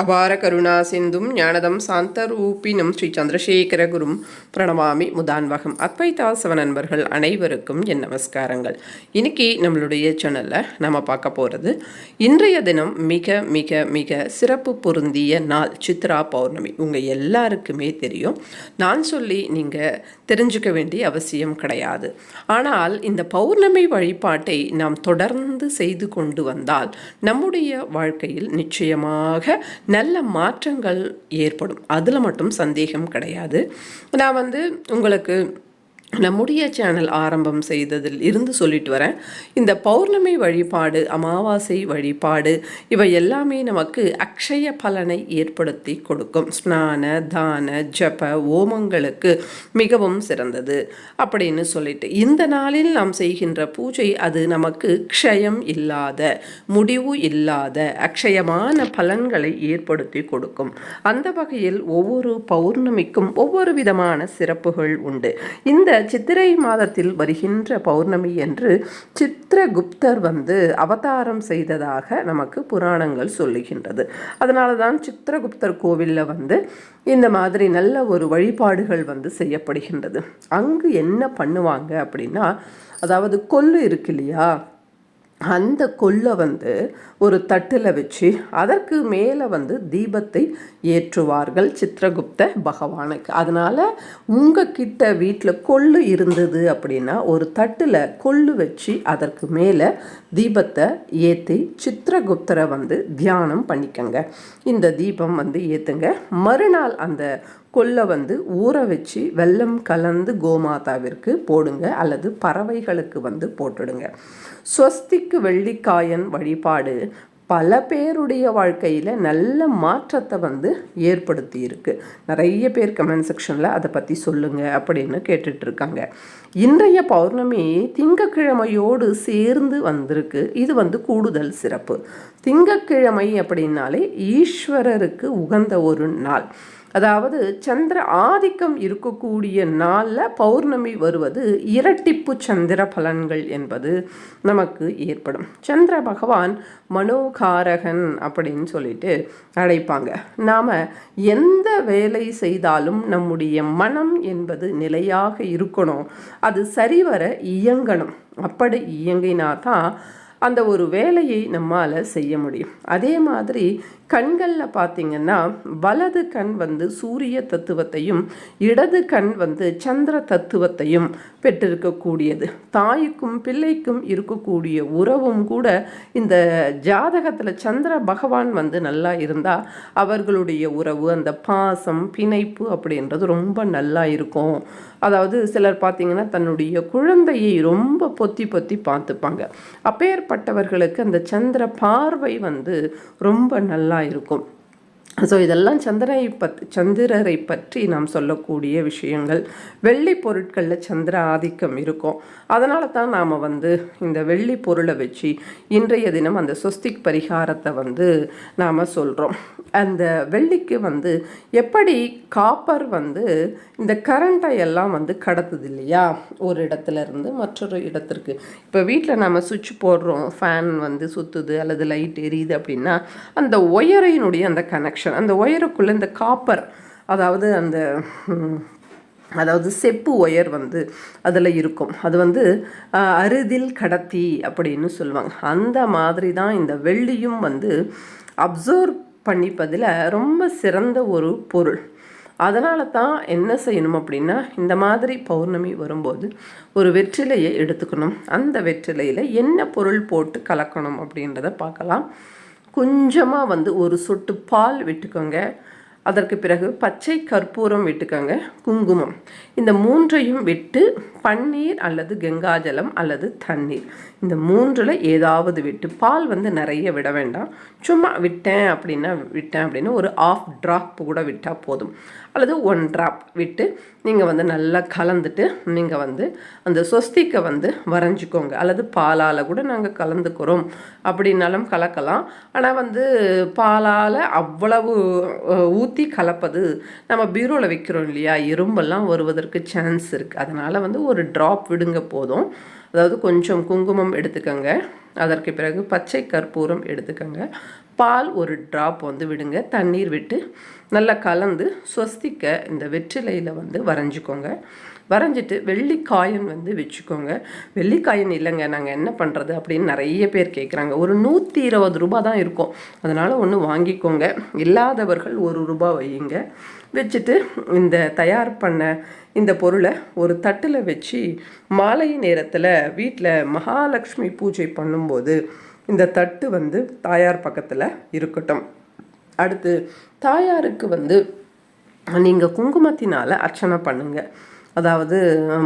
அபார கருணா சிந்தும் ஞானதம் சாந்தரூபினும் ஸ்ரீ சந்திரசேகர குரும் பிரணவாமி முதான்வகம். அத்வைதாசவ நண்பர்கள் அனைவருக்கும் என் நமஸ்காரங்கள். இன்னைக்கு நம்மளுடைய சேனலில் நம்ம பார்க்க போகிறது இன்றைய தினம் மிக மிக மிக சிறப்பு பொருந்திய நாள் சித்ரா பௌர்ணமி. உங்கள் எல்லாருக்குமே தெரியும். நான் சொல்லி நீங்கள் தெரிஞ்சுக்க வேண்டிய அவசியம் கிடையாது. ஆனால் இந்த பௌர்ணமி வழிபாட்டை நாம் தொடர்ந்து செய்து கொண்டு வந்தால் நம்முடைய வாழ்க்கையில் நிச்சயமாக நல்ல மாற்றங்கள் ஏற்படும். அதில் மட்டும் சந்தேகம் கிடையாது. நான் வந்து உங்களுக்கு நம்முடைய சேனல் ஆரம்பம் செய்ததில் இருந்து சொல்லிட்டு வரேன். இந்த பௌர்ணமி வழிபாடு அமாவாசை வழிபாடு இவை எல்லாமே நமக்கு அக்ஷய பலனை ஏற்படுத்தி கொடுக்கும். ஸ்நான தான ஜப ஓமங்களுக்கு மிகவும் சிறந்தது அப்படின்னு சொல்லிட்டு இந்த நாளில் நாம் செய்கின்ற பூஜை அது நமக்கு க்ஷயம் இல்லாத முடிவு இல்லாத அக்ஷயமான பலன்களை ஏற்படுத்தி கொடுக்கும். அந்த வகையில் ஒவ்வொரு பௌர்ணமிக்கும் ஒவ்வொரு விதமான சிறப்புகள் உண்டு. இந்த சித்திரை மாதத்தில் வருகின்ற பௌர்ணமி என்று சித்திரகுப்தர் வந்து அவதாரம் செய்ததாக நமக்கு புராணங்கள் சொல்லுகின்றது. அதனால தான் சித்திரகுப்தர் கோவிலில் வந்து இந்த மாதிரி நல்ல ஒரு வழிபாடுகள் வந்து செய்யப்படுகின்றது. அங்கு என்ன பண்ணுவாங்க அப்படின்னா அதாவது கொல்லு இருக்கு இல்லையா? அந்த கொல்லை வந்து ஒரு தட்டில் வச்சு அதற்கு மேலே வந்து தீபத்தை ஏற்றுவார்கள் சித்திரகுப்த பகவானுக்கு. அதனால் உங்கள் கிட்ட வீட்டில் கொள்ளு இருந்தது அப்படின்னா ஒரு தட்டில் கொள்ளு வச்சு அதற்கு மேலே தீபத்தை ஏற்றி சித்திரகுப்தரை வந்து தியானம் பண்ணிக்கங்க. இந்த தீபம் வந்து ஏற்றுங்க மறுநாள் அந்த கொல்லை வந்து ஊற வச்சு வெள்ளம் கலந்து கோமாதாவிற்கு போடுங்க. அல்லது பறவைகளுக்கு வந்து போட்டுடுங்க. ஸ்வஸ்திக்கு வெள்ளிக்காயன் வழிபாடு பல பேருடைய வாழ்க்கையில் நல்ல மாற்றத்தை வந்து ஏற்படுத்தியிருக்கு. நிறைய பேர் கமெண்ட் செக்ஷனில் அதை பற்றி சொல்லுங்கள் அப்படின்னு கேட்டுட்ருக்காங்க. இன்றைய பௌர்ணமி திங்கக்கிழமையோடு சேர்ந்து வந்திருக்கு. இது வந்து கூடுதல் சிறப்பு. திங்கக்கிழமை அப்படின்னாலே ஈஸ்வரருக்கு உகந்த ஒரு நாள். அதாவது சந்திர ஆதிக்கம் இருக்கக்கூடிய நாளில் பௌர்ணமி வருவது இரட்டிப்பு சந்திர பலன்கள் என்பது நமக்கு ஏற்படும். சந்திர பகவான் மனோகாரகன் அப்படின்னு சொல்லிட்டு அழைப்பாங்க. நாம் எந்த வேலை செய்தாலும் நம்முடைய மனம் என்பது நிலையாக இருக்கணும். அது சரிவர இயங்கணும். அப்படி இயங்கினா தான் அந்த ஒரு வேலையை நம்மால் செய்ய முடியும். அதே மாதிரி கண்களில் பார்த்திங்கன்னா வலது கண் வந்து சூரிய தத்துவத்தையும் இடது கண் வந்து சந்திர தத்துவத்தையும் பெற்றிருக்கக்கூடியது. தாய்க்கும் பிள்ளைக்கும் இருக்கக்கூடிய உறவும் கூட இந்த ஜாதகத்தில் சந்திர பகவான் வந்து நல்லா இருந்தால் அவர்களுடைய உறவு அந்த பாசம் பிணைப்பு அப்படின்றது ரொம்ப நல்லா இருக்கும். அதாவது சிலர் பார்த்திங்கன்னா தன்னுடைய குழந்தையை ரொம்ப பொத்தி பொத்தி பார்த்துப்பாங்க. அப்பேற்பட்டவர்களுக்கு அந்த சந்திர பார்வை வந்து ரொம்ப நல்லா இருக்கும். ஸோ இதெல்லாம் சந்திரனை பத் சந்திரரை பற்றி நாம் சொல்லக்கூடிய விஷயங்கள். வெள்ளி பொருட்களில் சந்திர ஆதிக்கம் இருக்கும். அதனால தான் நாம் வந்து இந்த வெள்ளி பொருளை வச்சு இன்றைய தினம் அந்த சொஸ்திக் பரிகாரத்தை வந்து நாம் சொல்கிறோம் அந்த வெள்ளிக்கு வந்து எப்படி காப்பர் வந்து இந்த கரண்ட்டை எல்லாம் வந்து கடத்துது இல்லையா ஒரு இடத்துல இருந்து மற்றொரு இடத்திற்கு. இப்போ வீட்டில் நம்ம சுவிட்ச் போடுறோம். ஃபேன் வந்து சுற்றுது அல்லது லைட் எரியுது அப்படின்னா அந்த ஒயரினுடைய அந்த கனெக்ஷன் அந்த ஒயருக்குள்ளே இந்த காப்பர் அதாவது அந்த அதாவது செப்பு ஒயர் வந்து அதில் இருக்கும். அது வந்து அறுதில் கடத்தி அப்படின்னு சொல்லுவாங்க. அந்த மாதிரி தான் இந்த வெள்ளியும் வந்து அப்சர்வ் பண்ணிப்பதில் ரொம்ப சிறந்த ஒரு பொருள். அதனால தான் என்ன செய்யணும் அப்படின்னா இந்த மாதிரி பௌர்ணமி வரும்போது ஒரு வெற்றிலையை எடுத்துக்கணும். அந்த வெற்றிலையில் என்ன பொருள் போட்டு கலக்கணும் அப்படின்றத பார்க்கலாம். கொஞ்சமாக வந்து ஒரு சொட்டு பால் விட்டுக்கோங்க. அதற்கு பிறகு பச்சை கற்பூரம் விட்டுக்கோங்க குங்குமம். இந்த மூன்றையும் விட்டு பன்னீர் அல்லது கங்காஜலம் அல்லது தண்ணீர். இந்த மூன்றில் ஏதாவது விட்டு பால் வந்து நிறைய விட வேண்டாம். சும்மா விட்டேன் அப்படின்னா விட்டேன் அப்படின்னா ஒரு ஆஃப் ட்ராப் கூட விட்டால் போதும். அல்லது ஒன் ட்ராப் விட்டு நீங்கள் வந்து நல்லா கலந்துட்டு நீங்கள் வந்து அந்த சொஸ்திக்கை வந்து வரைஞ்சிக்கோங்க. அல்லது பாலால் கூட நாங்கள் கலந்துக்கிறோம். அப்படின்னாலும் கலக்கலாம். ஆனால் வந்து பாலால் அவ்வளவு ஊற்றி கலப்பது நம்ம பீரோவில் வைக்கிறோம் இல்லையா? எறும்பெல்லாம் வருவதற்கு சான்ஸ் இருக்குது அதனால் வந்து ஒரு ட்ராப் விடுங்க போதும். அதாவது கொஞ்சம் குங்குமம் எடுத்துக்கோங்க. அதற்கு பிறகு பச்சை கற்பூரம் எடுத்துக்கோங்க. பால் ஒரு ட்ராப் வந்து விடுங்க. தண்ணீர் விட்டு நல்லா கலந்து ஸ்வஸ்திக்க இந்த வெற்றிலையில் வந்து வரைஞ்சிக்கோங்க. வரைஞ்சிட்டு வெள்ளிக்காயன் வந்து வச்சுக்கோங்க. வெள்ளிக்காயன் இல்லைங்க. நாங்கள் என்ன பண்ணுறது அப்படின்னு நிறைய பேர் கேட்குறாங்க ஒரு நூற்றி இருபது ரூபா தான் இருக்கும். அதனால் ஒன்று வாங்கிக்கோங்க. இல்லாதவர்கள் ஒரு ரூபா வையுங்க. வச்சுட்டு இந்த தயார் பண்ண இந்த பொருளை ஒரு தட்டில் வச்சு மாலை நேரத்தில் வீட்டில் மகாலட்சுமி பூஜை பண்ணும்போது இந்த தட்டு வந்து தாயார் பக்கத்தில் இருக்கட்டும். அடுத்து தாயாருக்கு வந்து நீங்கள் குங்குமத்தினால் அர்ச்சனை பண்ணுங்கள் அதாவது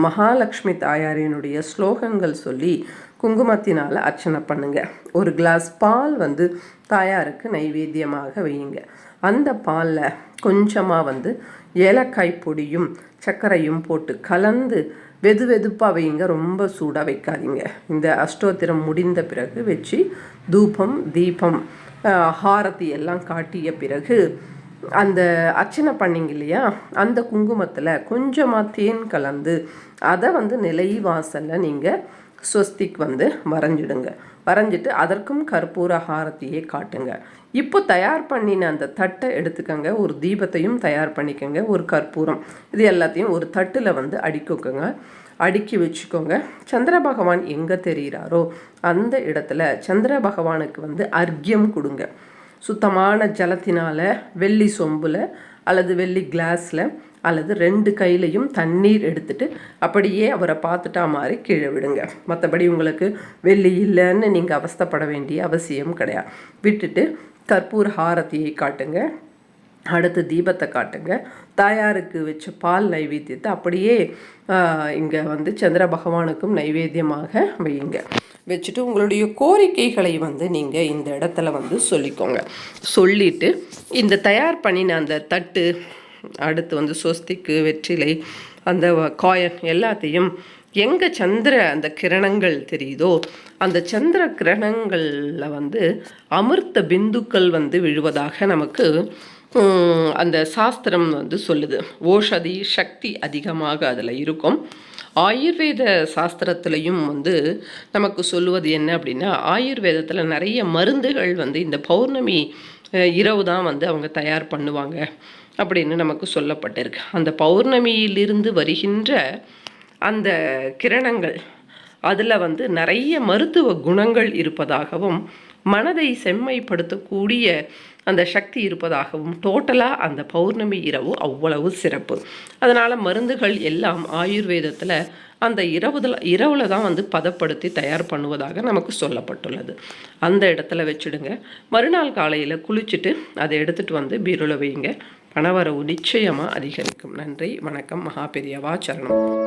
மகாலட்சுமி தாயாரினுடைய ஸ்லோகங்கள் சொல்லி குங்குமத்தினால் அர்ச்சனை பண்ணுங்கள் ஒரு கிளாஸ் பால் வந்து தாயாருக்கு நைவேத்தியமாக வையுங்க. அந்த பாலில் கொஞ்சமாக வந்து ஏலக்காய் பொடியும் சர்க்கரையும் போட்டு கலந்து வெது வெதுப்பாக வைங்க ரொம்ப சூடாக வைக்காதீங்க. இந்த அஷ்டோத்திரம் முடிந்த பிறகு வச்சு தூபம் தீபம் ஹாரதி எல்லாம் காட்டிய பிறகு அந்த அர்ச்சனை பண்ணிங்க இல்லையா? அந்த குங்குமத்தில் கொஞ்சமாக தேன் கலந்து அதை வந்து நிலை வாசலில் நீங்கள் ஸ்வஸ்திக் வந்து வரைஞ்சிடுங்க. வரைஞ்சிட்டு அதற்கும் கற்பூர ஹாரத்தியே காட்டுங்க. இப்போ தயார் பண்ணின அந்த தட்டை எடுத்துக்கோங்க. ஒரு தீபத்தையும் தயார் பண்ணிக்கோங்க. ஒரு கற்பூரம். இது எல்லாத்தையும் ஒரு தட்டில் வந்து அடிக்கோங்க அடுக்கி வச்சுக்கோங்க. சந்திர பகவான் எங்கே தெரிகிறாரோ அந்த இடத்துல சந்திர பகவானுக்கு வந்து அர்க்கியம் கொடுங்க. சுத்தமான ஜலத்தினால் வெள்ளி சொம்பில் அல்லது வெள்ளி கிளாஸில் அல்லது ரெண்டு கையிலையும் தண்ணீர் எடுத்துட்டு அப்படியே அவரை பார்த்துட்டா மாதிரி கீழே விடுங்க. மற்றபடி உங்களுக்கு வெள்ளி இல்லைன்னு நீங்கள் அவஸ்தப்பட வேண்டிய அவசியம் கிடையாது. விட்டுட்டு கற்பூர் ஹாரத்தியை காட்டுங்க. அடுத்து தீபத்தை காட்டுங்க. தாயாருக்கு வச்ச பால் நைவேத்தியத்தை அப்படியே இங்கே வந்து சந்திர பகவானுக்கும் நைவேத்தியமாக வையுங்க. வச்சுட்டு உங்களுடைய கோரிக்கைகளை வந்து நீங்கள் இந்த இடத்துல வந்து சொல்லிக்கோங்க. சொல்லிவிட்டு இந்த தயார் பண்ணின அந்த தட்டு அடுத்து வந்து சொஸ்திக்கு வெற்றிலை அந்த காயன் எல்லாத்தையும் எங்கே சந்திர அந்த கிரணங்கள் தெரியுதோ அந்த சந்திர கிரணங்களில் வந்து அமிர்த பிந்துக்கள் வந்து விழுவதாக நமக்கு அந்த சாஸ்திரம் வந்து சொல்லுது. ஓஷதி சக்தி அதிகமாக அதில் இருக்கும். ஆயுர்வேத சாஸ்திரத்துலையும் வந்து நமக்கு சொல்லுவது என்ன அப்படின்னா ஆயுர்வேதத்தில் நிறைய மருந்துகள் வந்து இந்த பௌர்ணமி இரவு தான் வந்து அவங்க தயார் பண்ணுவாங்க. அப்படின்னு நமக்கு சொல்லப்பட்டிருக்கு. அந்த பௌர்ணமியிலிருந்து வருகின்ற அந்த கிரணங்கள் அதில் வந்து நிறைய மருத்துவ குணங்கள் இருப்பதாகவும் மனதை செம்மைப்படுத்தக்கூடிய அந்த சக்தி இருப்பதாகவும் டோட்டலாக அந்த பௌர்ணமி இரவு அவ்வளவு சிறப்பு. அதனால் மருந்துகள் எல்லாம் ஆயுர்வேதத்தில் அந்த இரவுதில் இரவில் தான் வந்து பதப்படுத்தி தயார் பண்ணுவதாக நமக்கு சொல்லப்பட்டுள்ளது. அந்த இடத்துல வச்சுடுங்க. மறுநாள் காலையில் குளிச்சுட்டு அதை எடுத்துகிட்டு வந்து பீரோவில் வைங்க பணவரவு நிச்சயமாக அதிகரிக்கும். நன்றி வணக்கம் மகா பெரியவா சரணம்.